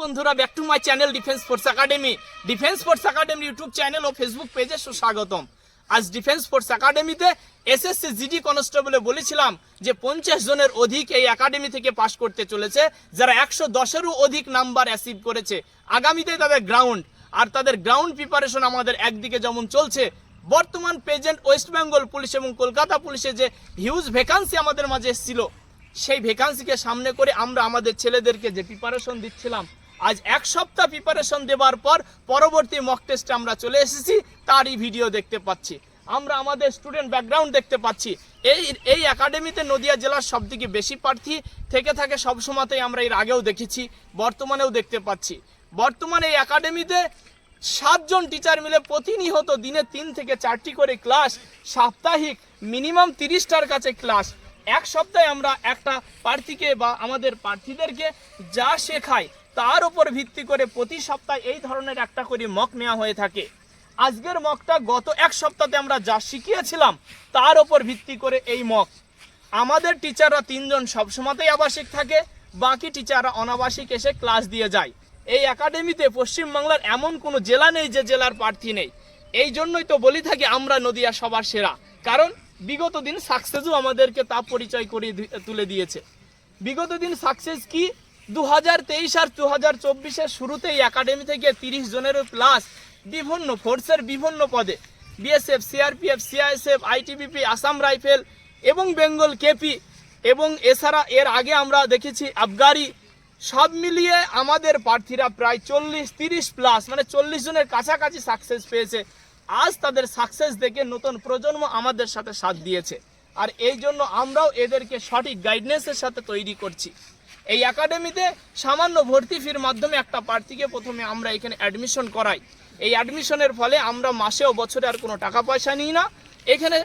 বন্ধুরা back to my channel defence force academy defence force academy YouTube channel O Facebook পেজে সুস্বাগতম। আজ defence force একাডেমিতে SSC GD কনস্টেবলে বলেছিলাম যে পঞ্চাশ জনের অধিক এই একাডেমি থেকে পাশ করতে চলেছে, যারা একশো দশেরও অধিক নাম্বার অ্যাচিভ করেছে। আগামীতে তাদের গ্রাউন্ড আর তাদের গ্রাউন্ড প্রিপারেশন আমাদের একদিকে যেমন চলছে, বর্তমান প্রেজেন্ট ওয়েস্ট বেঙ্গল পুলিশ এবং কলকাতা পুলিশে যে হিউজ ভ্যাকান্সি আমাদের মাঝে এসেছিল, সেই ভ্যাকান্সিকে সামনে করে আমরা আমাদের ছেলেদেরকে যে প্রিপারেশন দিচ্ছিলাম আজ এক সপ্তাহ প্রিপারেশন দেওয়ার পর পরবর্তী মক টেস্টে আমরা চলে এসেছি, তারই ভিডিও দেখতে পাচ্ছি। আমরা আমাদের স্টুডেন্ট ব্যাকগ্রাউন্ড দেখতে পাচ্ছি। এই এই একাডেমিতে নদিয়া জেলার সবথেকে বেশি প্রার্থী থেকে থাকে সবসময়তেই আমরা এর আগেও দেখেছি, বর্তমানেও দেখতে পাচ্ছি। বর্তমানে এই একাডেমিতে সাতজন টিচার মিলে প্রতিনিয়ত দিনে তিন থেকে চারটি করে ক্লাস সাপ্তাহিক মিনিমাম তিরিশটার কাছে ক্লাস এক সপ্তাহে আমরা একটা প্রার্থীকে বা আমাদের প্রার্থীদেরকে যা শেখাই তার উপর ভিত্তি করে প্রতি সপ্তাহে এই ধরনের একটা করে মক নেওয়া হয়ে থাকে। আজকের মকটা গত এক সপ্তাহে আমরা যা শিখিয়েছিলাম, তার উপর ভিত্তি করে এই মক আমাদের টিচাররা তিনজন সবসময়তেই আবাসিক থাকে, বাকি টিচাররা অনাবাসিক এসে ক্লাস দিয়ে যায়। এই একাডেমিতে পশ্চিমবাংলার এমন কোনো জেলা নেই যে জেলার প্রার্থী নেই। এই জন্যই তো বলি থাকি আমরা নদিয়া সবার সেরা। কারণ বিগত দিন সাকসেসও আমাদেরকে তা পরিচয় করিয়ে তুলে দিয়েছে। বিগত দিন সাকসেস কি? দু হাজার তেইশ আর দু হাজার চব্বিশের শুরুতেই একাডেমি থেকে তিরিশ জনেরও প্লাস বিভিন্ন ফোর্সের বিভিন্ন পদে BSF CRPF CISF ITBP Assam rifle এবং বেঙ্গল কেপি এবং এছাড়া এর আগে আমরা দেখেছি আবগারি সব মিলিয়ে আমাদের প্রার্থীরা প্রায় চল্লিশ, তিরিশ প্লাস মানে চল্লিশ জনের কাছাকাছি সাকসেস পেয়েছে। আজ তাদের সাকসেস দেখে নতুন প্রজন্ম আমাদের সাথে সাথ দিয়েছে। আর এই জন্য আমরাও এদেরকে সঠিক গাইডনেসের সাথে তৈরি করছি। এই একাডেমিতে সামান্য ভর্তি ফির মাধ্যমে একটা প্রার্থীকে প্রথমে আমরা এখানে অ্যাডমিশন করাই। এই অ্যাডমিশনের ফলে আমরা মাসে ও বছরে আর কোনো টাকা পয়সা নিই না। এখানে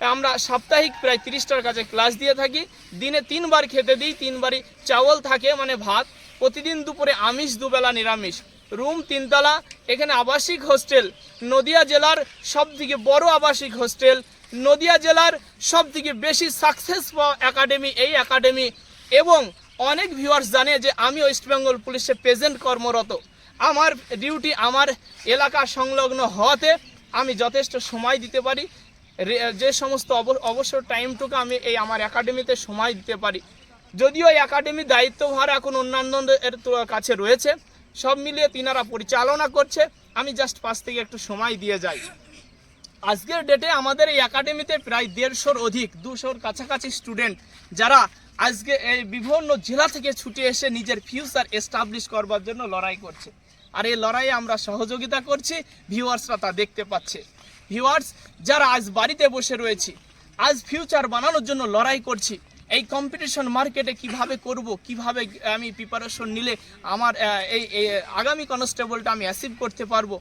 আমরা সাপ্তাহিক প্রায় তিরিশটার কাছে ক্লাস দিয়ে থাকি। দিনে তিনবার খেতে দিই, তিনবারই চাওয়াল থাকে মানে ভাত। প্রতিদিন দুপুরে আমিষ, দুবেলা নিরামিষ। রুম তিনতলা, এখানে আবাসিক হোস্টেল নদিয়া জেলার সব থেকে বড় আবাসিক হোস্টেল নদিয়া জেলার সব থেকে বেশি সাকসেস পাওয়া একাডেমি এই একাডেমি এবং অনেক ভিউয়ার্স জানে যে আমি ওয়েস্ট বেঙ্গল পুলিশে প্রেজেন্ট কর্মরত। আমার ডিউটি আমার এলাকা সংলগ্ন হওয়াতে আমি যথেষ্ট সময় দিতে পারি। যে সমস্ত অব- অবসর টাইমটুকু আমি এই আমার একাডেমিতে সময় দিতে পারি। যদিও এই একাডেমির দায়িত্বভার এখন অন্যান্যদের কাছে রয়েছে। সব মিলিয়ে তিনারা পরিচালনা করছে। আমি জাস্ট পাশ থেকে একটু সময় দিয়ে যাই। আজকের ডেটে আমাদের এই একাডেমিতে প্রায় দেড়শোর অধিক, দুশোর কাছাকাছি স্টুডেন্ট যারা আজকে এই বিভিন্ন জেলা থেকে ছুটে এসে নিজের ফিউচার এস্টাবলিশ করবার জন্য লড়াই করছে। আর এই লড়াইয়ে আমরা সহযোগিতা করছি ভিউয়ার্সরা তা দেখতে পাচ্ছে। ভিউয়ার্স যারা আজ বাড়িতে বসে রয়েছি, আজ ফিউচার বানানোর জন্য লড়াই করছি, এই কম্পিটিশন মার্কেটে কীভাবে করব, কীভাবে আমি প্রিপারেশন নিলে আমার এই আগামী কনস্টেবলটা আমি অ্যাচিভ করতে পারব,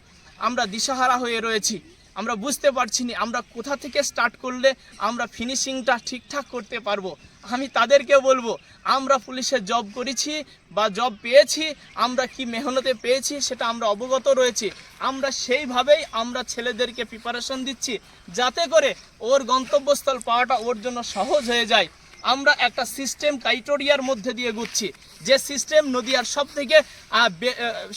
আমরা দিশাহারা হয়ে রয়েছি। আমরা বুঝতে পারছি না আমরা কোথা থেকে স্টার্ট করলে আমরা ফিনিশিংটা ঠিকঠাক করতে পারব। আমি তাদেরকে বলব, আমরা পুলিশে জব করেছি বা জব পেয়েছি, আমরা কি মেহনতে পেয়েছি সেটা আমরা অবগত রয়েছি। আমরা সেইভাবেই আমরা ছেলেদেরকে প্রিপারেশন দিচ্ছি যাতে করে ওর গন্তব্যস্থল পাওয়াটা ওর জন্য সহজ হয়ে যায়। আমরা একটা সিস্টেম ক্রাইটেরিয়ার মধ্যে দিয়ে ঘুরছি যে সিস্টেম নদীয়ার সব থেকে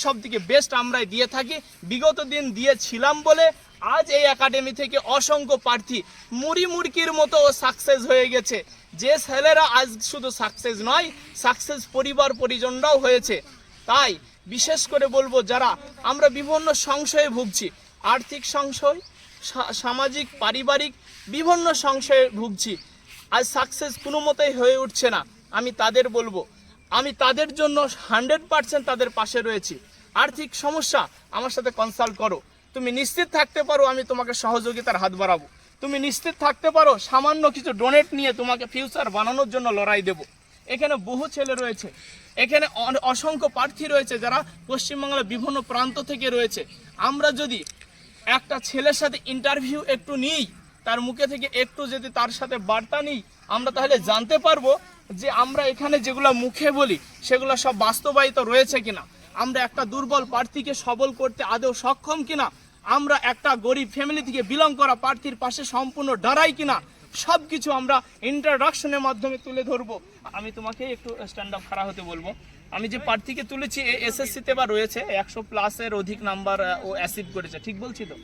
সব থেকে বেস্ট আমরাই দিয়ে থাকি। বিগত দিন দিয়েছিলাম বলে আজ এই একাডেমি থেকে অসংখ্য প্রার্থী মুড়ি মুড়কির মতো সাকসেস হয়ে গেছে। যে ছেলেরা আজ শুধু সাকসেস নয় সাকসেস পরিবার পরিজনরাও হয়েছে। তাই বিশেষ করে বলব যারা, আমরা বিভিন্ন সংশয়ে ভুগছি। আর্থিক সংশয় সামাজিক, পারিবারিক বিভিন্ন সংশয়ে ভুগছি। আজ সাকসেস কোনো মতেই হয়ে উঠছে না, আমি তাদের বলব। আমি তাদের জন্য হান্ড্রেড পার্সেন্ট তাদের পাশে রয়েছি। আর্থিক সমস্যা, আমার সাথে কনসাল্ট করো। তুমি নিশ্চিত থাকতে পারো আমি তোমাকে সহযোগিতার হাত বাড়াবো। তুমি নিশ্চিত থাকতে পারো সামান্য কিছু ডোনেট নিয়ে তোমাকে ফিউচার বানানোর জন্য লড়াই দেবো। এখানে বহু ছেলে রয়েছে। এখানে অসংখ্য প্রার্থী রয়েছে যারা পশ্চিমবাংলার বিভিন্ন প্রান্ত থেকে রয়েছে। আমরা যদি একটা ছেলের সাথে ইন্টারভিউ একটু নিই তার মুখে থেকে একটু যদি তার সাথে বার্তা নিই, আমরা তাহলে জানতে পারব যে আমরা এখানে যেগুলো মুখে বলি, সেগুলো সব বাস্তবায়িত রয়েছে কিনা। আমরা একটা দুর্বল প্রার্থীকে সবল করতে আদৌ সক্ষম কিনা? আমরা একটা গরিব ফ্যামিলি থেকে বিলং করা প্রার্থীর পাশে সম্পূর্ণ ডারাই কিনা? সব কিছু আমরা ইন্ট্রাডাকশনের মাধ্যমে তুলে ধরবো। আমি তোমাকে একটু স্ট্যান্ড আপ খাড়া হতে বলব। আমি যে প্রার্থীকে তুলেছি এসএসসিতে বা রয়েছে একশো প্লাসের অধিক নাম্বার ও অ্যাসিভ করেছে। ঠিক বলছি তো?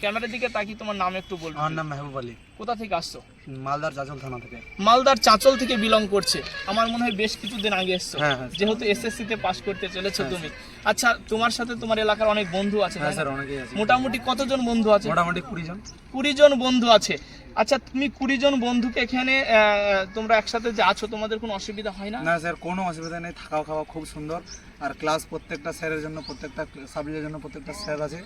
ক্যামেরার দিকে তাকি তোমার নাম একটু বলব। আমার নাম মেহবুব আলী। কোথা থেকে আসছো? মালদার চাচল থানা থেকে। মালদার চাঁচল থেকে বিলং করছে। আমার মনে হয় বেশ কিছুদিন আগে এসছো। হ্যাঁ, হ্যাঁ। যেহেতু এসএসসি তে পাশ করতে চলেছো তুমি। আচ্ছা তোমার সাথে তোমার এলাকার অনেক বন্ধু আছে হ্যাঁ স্যার অনেকেই আছে। মোটামুটি কতজন বন্ধু আছে? মোটামুটি কুড়ি জন। কুড়ি জন বন্ধু আছে। আচ্ছা তুমি কুড়ি জন বন্ধুকে এখানে তোমরা একসাথে যে আছো তোমাদের কোনো অসুবিধা হয় না? না স্যার কোনো অসুবিধা নেই। থাকা খাওয়া খুব সুন্দর। আর ক্লাস প্রত্যেকটা স্যারের জন্য প্রত্যেকটা সাবজেক্টের জন্য প্রত্যেকটা স্যার আছে।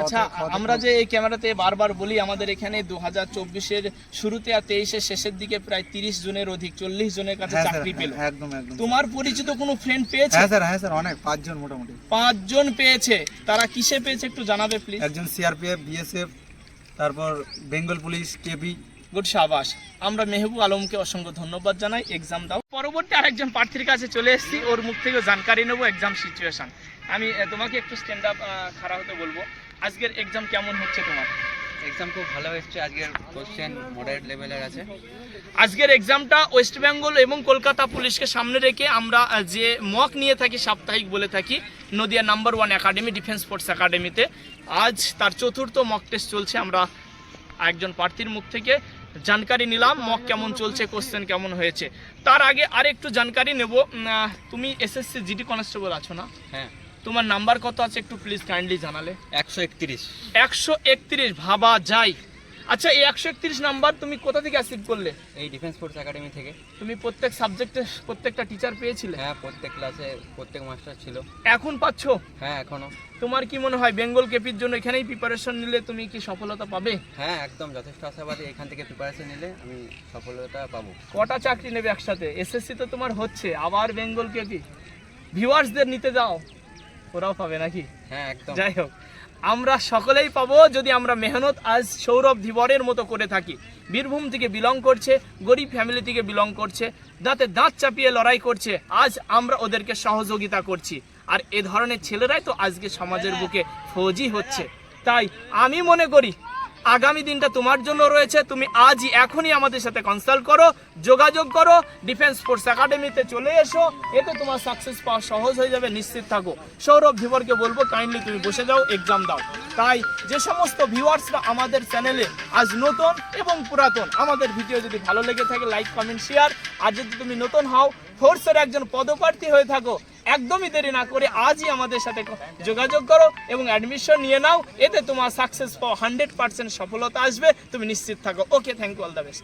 আচ্ছা আমরা যে এই ক্যামেরাতে বারবার বলি আমাদের এখানে দু হাজার চব্বিশের শুরুতে আর তেইশের শেষের দিকে প্রায় তিরিশ জনের অধিক চল্লিশ জনের কাছে হ্যাঁ চাকরি পেল। হ্যাঁ, একদম একদম তোমার পরিচিত কোনো ফ্রেন্ড পেয়েছে? হ্যাঁ স্যার হ্যাঁ স্যার অনেক পাঁচজন মোটামুটি। পাঁচজন পেয়েছে। তারা কিসে পেয়েছে একটু জানাবে প্লিজ একজন সিআরপিএফ বিএসএফ তারপর বেঙ্গল পুলিশ কেপি গুড সাবাস। আমরা মেহবুব আলমকে অসংখ্য ধন্যবাদ জানাই। এক্সাম দাও। পরবর্তী আরেকজন প্রার্থীর কাছে চলে এসেছি। ওর মুখ থেকে জানকারি নেব এক্সাম সিচুয়েশন আমি তোমাকে একটু স্ট্যান্ড আপ খাড়া হতে বলব। আজকের এক্সাম কেমন হচ্ছে তোমার? এক্সাম খুব ভালো হচ্ছে আজকের কোশ্চেন মডারেট লেভেলের আছে। আজকের এক্সামটা ওয়েস্ট বেঙ্গল এবং কলকাতা পুলিশকে সামনে রেখে আমরা যে মক নিয়ে থাকি সাপ্তাহিক বলে থাকি Nadia number one academy defence force একাডেমিতে আজ তার চতুর্থ মক টেস্ট চলছে আমরা একজন প্রার্থীর মুখ থেকে জানকারি নিলাম মক কেমন চলছে কোশ্চেন কেমন হয়েছে। তার আগে আরেকটু জানকারি নেব। তুমি এসএসসি জিডি কনস্টেবল আছো না? হ্যাঁ। তোমার নাম্বার কত আছে একটু প্লিজ কাইন্ডলি জানালে? একশো একত্রিশ। একশো একত্রিশ ভাবা যায়। আচ্ছা এই একশো একত্রিশ নাম্বার তুমি কোথা থেকে অ্যাসিভ করলে? এই ডিফেন্স ফোর্স একাডেমি থেকে। তুমি প্রত্যেক সাবজেক্টে প্রত্যেকটা টিচার পেয়েছিলে? হ্যাঁ প্রত্যেক ক্লাসে প্রত্যেক মাস্টার ছিল। এখন পাচ্ছো? হ্যাঁ এখনও। তোমার কি মনে হয় বেঙ্গল কেপির জন্য এখানেই প্রিপারেশন নিলে তুমি কি সফলতা পাবে? হ্যাঁ একদম যথেষ্ট আশাবাদী। এখান থেকে প্রিপারেশন নিলে আমি সফলতা পাবো। কটা চাকরি নেবে একসাথে? এসএসসি তো তোমার হচ্ছে। আবার বেঙ্গল কেপি। ভিউয়ার্সদের নিতে যাও। ওরাও পাবে নাকি? হ্যাঁ একদম। যাই হোক আমরা সকলেই পাবো যদি আমরা মেহনত আজ সৌরভ ধীবরের মতো করে থাকি। বীরভূম থেকে বিলং করছে গরিব ফ্যামিলি থেকে বিলং করছে দাঁতে দাঁত চাপিয়ে লড়াই করছে আজ আমরা ওদেরকে সহযোগিতা করছি। আর এ ধরনের ছেলেরাই তো আজকে সমাজের বুকে ফৌজি হচ্ছে। তাই আমি মনে করি আগামী দিনটা তোমার জন্য রয়েছে। তুমি আজই এখনই আমাদের সাথে কনসাল্ট করো, যোগাযোগ করো ডিফেন্স ফোর্স একাডেমিতে চলে এসো। এতে তোমার সাকসেস পাওয়া সহজ হয়ে যাবে, নিশ্চিত থাকো। সৌরভ ধীবরকে বলব কাইন্ডলি তুমি বসে যাও এক্সাম দাও। তাই যে সমস্ত ভিউয়ার্সরা আমাদের চ্যানেলে আজ নতুন এবং পুরাতন, আমাদের ভিডিও যদি ভালো লেগে থাকে লাইক কমেন্ট শেয়ার আর যদি তুমি নতুন হও ফোর্সের একজন পদপ্রার্থী হয়ে থাকো একদমই দেরি না করে আজই আমাদের সাথে যোগাযোগ করো এবং অ্যাডমিশন নিয়ে নাও। এতে তোমার সাকসেস পাওয়া হান্ড্রেড পার্সেন্ট সফলতা আসবে। তুমি নিশ্চিত থাকো। Okay thank you all the best